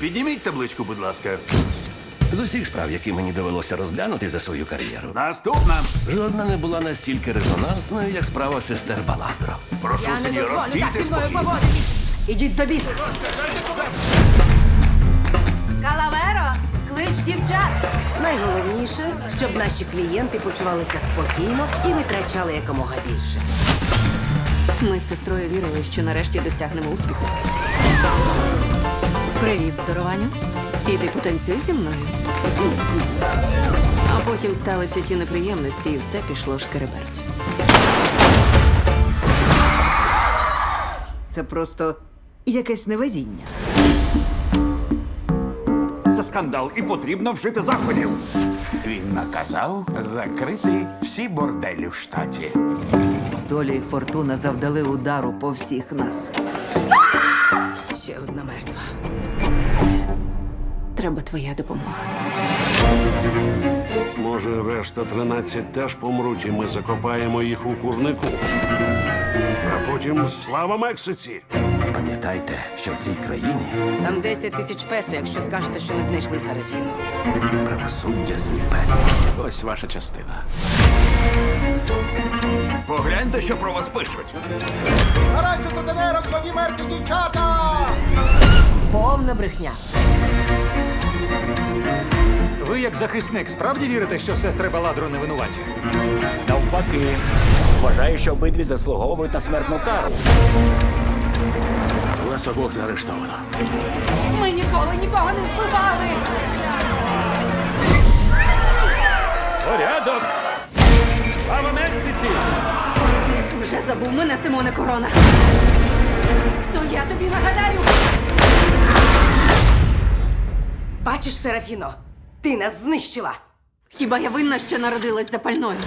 Підніміть табличку, будь ласка. З усіх справ, які мені довелося розглянути за свою кар'єру, Наступна. жодна не була настільки резонансною, як справа сестер Баландро. Прошу, Я не сеньор, дозволю так стійте зі мною спокійно. поводитись. Ідіть до біса. Калаверо, клич дівчат. Найголовніше, щоб наші клієнти почувалися спокійно і витрачали якомога більше. Ми з сестрою вірили, що нарешті досягнемо успіху. Привіт, здорованю. Іди потанцюй зі мною. А потім сталися ті неприємності, і все пішло шкереберть. Це просто якесь невезіння. Це скандал і потрібно вжити заходів. Він наказав закрити всі борделі в штаті. Доля і фортуна завдали удару по всіх нас. Ще одна мертва. Треба твоя допомога. Може, решта 13 теж помруть, і ми закопаємо їх у курнику. А потім слава Мексиці! Пам'ятайте, що в цій країні Там 10 тисяч песо, якщо скажете, що не знайшли Сарафіну. правосуддя сліпе. Ось ваша частина. Погляньте, що про вас пишуть. Раніше сутенерок нові мертві дівчата! Повна брехня. Ви, як захисник, справді вірите, що сестри Баладро не винуваті? Навпаки, вважаю, що обидві заслуговують на смертну кару. Вас обох заарештовано. Ми ніколи нікого не вбивали. Порядок! Слава Мексиці! Вже забув мене, Симоне Корона. То я тобі нагадаю. Бачиш, Серафіно, ти нас знищила. Хіба я винна, що народилась запальною?